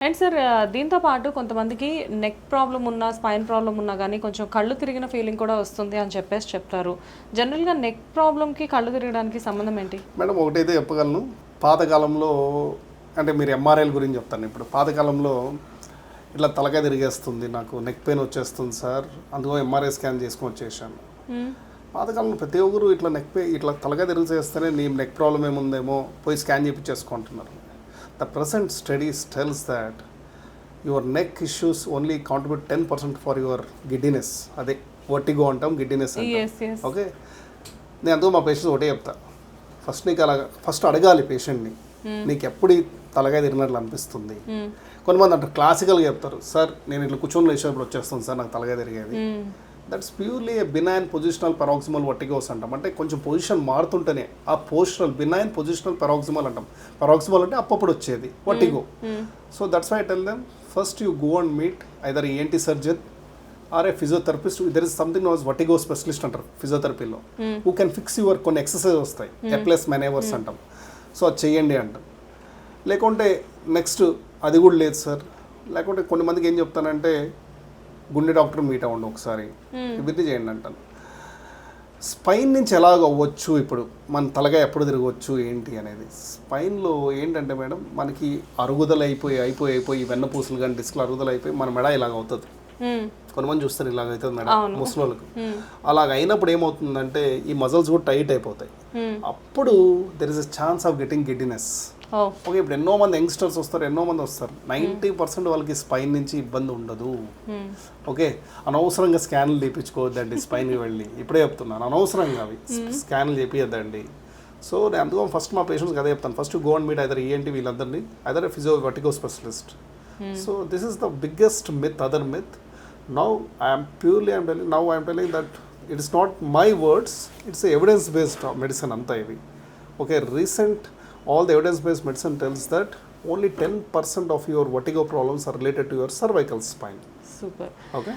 And sir దీంతో పాటు కొంతమందికి నెక్ ప్రాబ్లం ఉన్నా స్పైన్ ప్రాబ్లం ఉన్నా కానీ కొంచెం కళ్ళు తిరిగిన ఫీలింగ్ కూడా వస్తుంది అని చెప్పేసి చెప్తారు. జనరల్గా నెక్ ప్రాబ్లంకి కళ్ళు తిరగడానికి సంబంధం ఏంటి? మేడం ఒకటైతే చెప్పగలను. పాతకాలంలో అంటే మీరు ఎంఆర్ఐల గురించి చెప్తాను. ఇప్పుడు పాతకాలంలో ఇట్లా తలకాయ తిరిగేస్తుంది నాకు నెక్ పెయిన్ వచ్చేస్తుంది సార్. అందుకో ఎంఆర్ఐ స్కాన్ చేసుకొని వచ్చేసాను. మ్మ్. పాతకాలంలో ప్రతి ఒక్కరు ఇట్లా నెక్ పెయిన్ ఇట్లా తలకాయ తిరిగేస్తేనే నీ నెక్ ప్రాబ్లం ఏముందేమో పోయి scan చేయించేసుకుంటున్నారు the present studies tells that your neck issues only contribute ten percent for your giddiness అదే వర్టిగో అంటాం గిడ్డినెస్ ఓకే నేను అందుకు మా పేషెంట్స్ ఒకటే చెప్తా. ఫస్ట్ నీకు అలా ఫస్ట్ అడగాలి పేషెంట్ని నీకు ఎప్పుడు తలకాయ తిరిగినట్లు అనిపిస్తుంది? కొంతమంది అంటారు క్లాసికల్గా చెప్తారు. సార్ నేను ఇట్లా కూర్చొని లేచినప్పుడు వచ్చేస్తుంది సార్ నాకు తలకాయ తిరిగేది. That's purely benign positional paroxysmal vertigos అంటాం అంటే కొంచెం పొజిషన్ మారుతుంటేనే ఆ పొజిషనల్ బినైన్ పొజిషనల్ పెరాక్సిమల్ అంటాం. పెరాక్సిమల్ అంటే అప్పప్పుడు వచ్చేది vertigo so that's why tell them first you go and meet either ఏంటి surgeon or a physiotherapist there is something knows vertigo specialist అంటారు ఫిజియోథెరపీలో హూ కెన్ ఫిక్స్ యువర్ కొన్ని ఎక్సర్సైజ్ వస్తాయి. ఎప్లెస్ మెనేవర్స్ అంటాం. సో అది చెయ్యండి అంటాం. లేకుంటే నెక్స్ట్ అది కూడా లేదు సార్. లేకుంటే కొన్ని మందికి ఏం చెప్తానంటే గుండె డాక్టర్ మీట్ అవ్వండి ఒకసారి. ఇవన్నీ చేయండి అంటాను. స్పైన్ నుంచి ఎలాగ అవ్వచ్చు ఇప్పుడు? మన తలగా ఎప్పుడు తిరగవచ్చు? ఏంటి అనేది? స్పైన్లో ఏంటంటే మేడం మనకి అరుగుదల అయిపోయి అయిపోయి అయిపోయి వెన్నపూసలు కానీ డిస్క్లు అరుగుదల అయిపోయి మన మెడ ఇలాగ అవుతుంది. కొంతమంది చూస్తారు ఇలాగ అవుతుంది మేడం ముసలోళ్ళకి. అలాగ అయినప్పుడు ఏమవుతుందంటే ఈ మజిల్స్ కూడా టైట్ అయిపోతాయి. మ్మ్. అప్పుడు there is a chance of getting giddiness okay ఇప్పుడు ఎన్నో మంది యంగ్స్టర్స్ వస్తారు ఎన్నో మంది వస్తారు. నైంటీ పర్సెంట్ వాళ్ళకి స్పైన్ నుంచి ఇబ్బంది ఉండదు. ఓకే అనవసరంగా స్కాన్లు తీపించుకోవద్దండి స్పైన్కి వెళ్ళి. ఇప్పుడే చెప్తున్నాను అనవసరంగా అవి. స్కాన్లు చేపియద్దండి. సో నేను అందుకో ఫస్ట్ మా పేషెంట్స్కి అదే చెప్తాను. First go and meet other ఏంటి వీళ్ళందరినీ other physio vertigo specialist so this is the biggest myth other myth Now I am purely I am telling now I am telling that it is not my words, it's evidence based medicine anta ivi. Okay, recent all the evidence based medicine tells that only 10% of your vertigo problems are related to your cervical spine. Super. Okay.